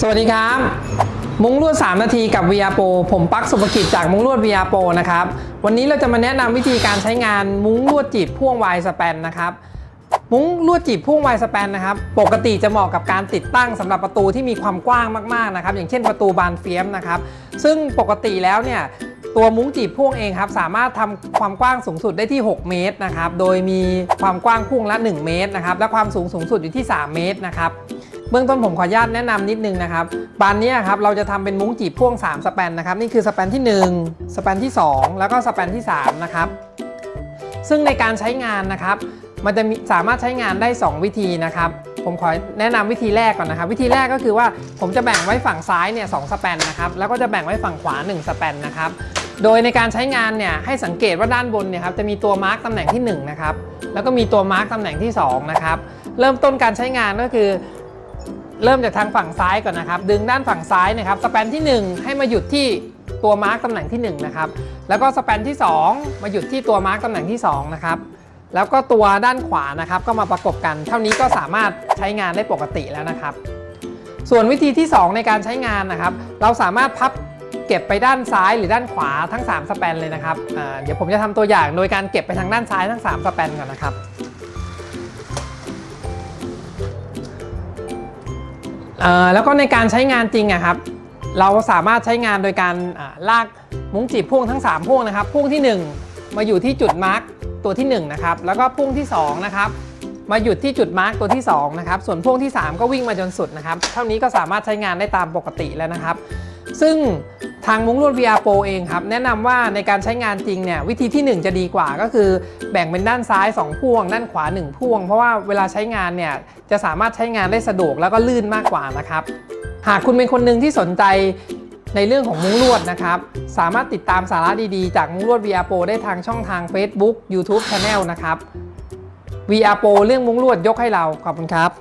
สวัสดีครับ มุ้งลวด 3 นาทีกับ VR Pro ผมปักสุภกิจจากมุ้งลวด VR Pro นะครับ วันนี้เราจะมาแนะนำวิธีการใช้งานมุ้งลวดจีบพ่วงวายสแปนนะครับ มุ้งลวดจีบพ่วงวายสแปนนะครับ ปกติจะเหมาะกับการติดตั้งสำหรับประตูที่มีความกว้างมากๆนะครับ อย่างเช่นประตูบานเฟียมนะครับ ซึ่งปกติแล้วเนี่ยตัวมุ้งจีบพ่วงเองครับสามารถทำความกว้างสูงสุดได้ที่ 6 เมตรนะครับ โดยมีความกว้างพ่วงละ 1 เมตรนะครับ และความสูงสูงสุดอยู่ที่ 3 เมตรนะครับ เบื้องต้นผมขออนุญาตแนะนำนิดนึงนะครับบานนี้ครับเราจะทำเป็นมุ้งจีบพ่วง 3 สแปนนะครับนี่คือสแปนที่ 1 สแปนที่ 2 แล้วก็สแปนที่3นะครับซึ่งในการใช้งานนะครับ มันจะสามารถใช้งานได้ 2 วิธีนะครับผมขอแนะนำวิธีแรกก่อนนะครับ วิธีแรกก็คือว่าผมจะแบ่งไว้ฝั่งซ้ายเนี่ยสสแปนนะครับแล้วก็จะแบ่งไว้ฝั่งขวา 1 สแปนนะครับโดยในการใช้งานเนี่ยให้สังเกตว่าด้านบนเนี่ยครับจะมีตัวมาร์กตำแหน่งที่1นะครับแล้วก็มีตัวมาร์กตำแหน่งที่2นะครับเริ่มต้นการใช้งานก็คือ เริ่มจากทางฝั่งซ้ายก่อนนะครับ ดึงด้านฝั่งซ้ายนะครับ สแปนที่ 1 ให้มาหยุดที่ตัวมาร์กตำแหน่งที่1นะครับ แล้วก็สแปนที่ 2 มาหยุดที่ตัวมาร์กตำแหน่งที่2นะครับแล้วก็ตัวด้านขวานะครับก็มาประกบกัน เท่านี้ก็สามารถใช้งานได้ปกติแล้วนะครับ ส่วนวิธีที่ 2 ในการใช้งานนะครับ เราสามารถพับเก็บไปด้านซ้ายหรือด้านขวาทั้ง 3 สแปนเลยนะครับเดี๋ยวผมจะทำตัวอย่างโดยการเก็บไปทางด้านซ้ายทั้ง 3 สแปนก่อนนะครับ แล้วก็ในการใช้งานจริงอะครับ เราสามารถใช้งานโดยการลากมุ้งจีบพ่วงทั้ง 3 พ่วงนะครับ พ่วงที่ 1 มาอยู่ที่จุดมาร์กตัวที่1นะครับ แล้วก็พ่วงที่2นะครับมาหยุดที่จุดมาร์กตัวที่2นะครับ ส่วนพ่วงที่ 3 ก็วิ่งมาจนสุดนะครับ เท่านี้ก็สามารถใช้งานได้ตามปกติแล้วนะครับ ซึ่ง ทางมุ้งลวด VR Pro เองครับ แนะนำว่าในการใช้งานจริงเนี่ยวิธีที่ 1 จะดีกว่าก็คือแบ่งเป็นด้านซ้าย 2 พ่วง ด้านขวา 1 พ่วง เพราะว่าเวลาใช้งานเนี่ยจะสามารถใช้งานได้สะดวกแล้วก็ลื่นมากกว่านะครับ หากคุณเป็นคนหนึ่งที่สนใจในเรื่องของมุ้งลวดนะครับ สามารถติดตามสาระดีๆ จากมุ้งลวด VR Pro ได้ทางช่องทาง Facebook YouTube Channel นะครับ VR Pro เรื่องมุ้งลวดยกให้เราขอบคุณครับ